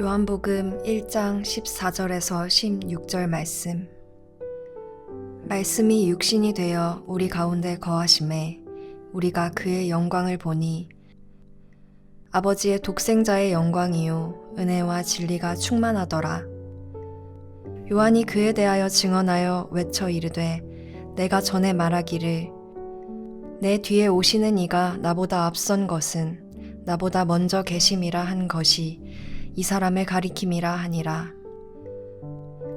요한복음 1장 14절에서 16절 말씀. 말씀이 육신이 되어 우리 가운데 거하심에 우리가 그의 영광을 보니 아버지의 독생자의 영광이요 은혜와 진리가 충만하더라. 요한이 그에 대하여 증언하여 외쳐 이르되 내가 전에 말하기를 내 뒤에 오시는 이가 나보다 앞선 것은 나보다 먼저 계심이라 한 것이 이 사람을 가리킴이라 하니라.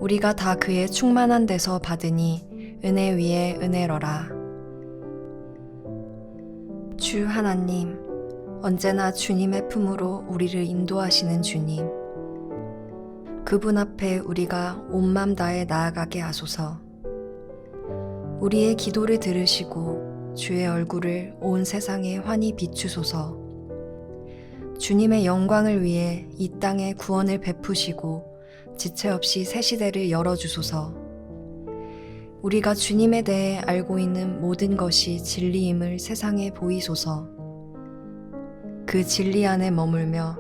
우리가 다 그의 충만한 데서 받으니 은혜 위에 은혜로라. 주 하나님, 언제나 주님의 품으로 우리를 인도하시는 주님. 그분 앞에 우리가 온맘 다해 나아가게 하소서. 우리의 기도를 들으시고 주의 얼굴을 온 세상에 환히 비추소서. 주님의 영광을 위해 이 땅에 구원을 베푸시고 지체 없이 새 시대를 열어주소서. 우리가 주님에 대해 알고 있는 모든 것이 진리임을 세상에 보이소서. 그 진리 안에 머물며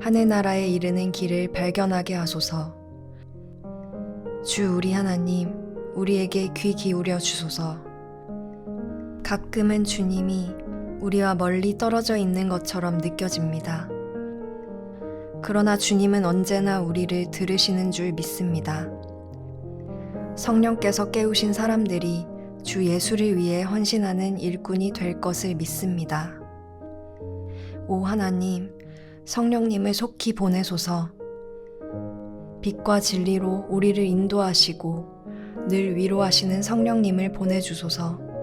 하늘 나라에 이르는 길을 발견하게 하소서. 주 우리 하나님, 우리에게 귀 기울여 주소서. 가끔은 주님이 우리와 멀리 떨어져 있는 것처럼 느껴집니다. 그러나 주님은 언제나 우리를 들으시는 줄 믿습니다. 성령께서 깨우신 사람들이 주 예수를 위해 헌신하는 일꾼이 될 것을 믿습니다. 오 하나님, 성령님을 속히 보내소서. 빛과 진리로 우리를 인도하시고 늘 위로하시는 성령님을 보내주소서.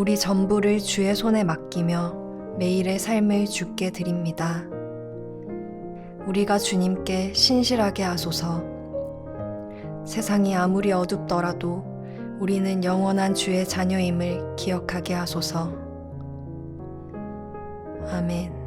우리 전부를 주의 손에 맡기며 매일의 삶을 주께 드립니다. 우리가 주님께 신실하게 하소서. 세상이 아무리 어둡더라도 우리는 영원한 주의 자녀임을 기억하게 하소서. 아멘.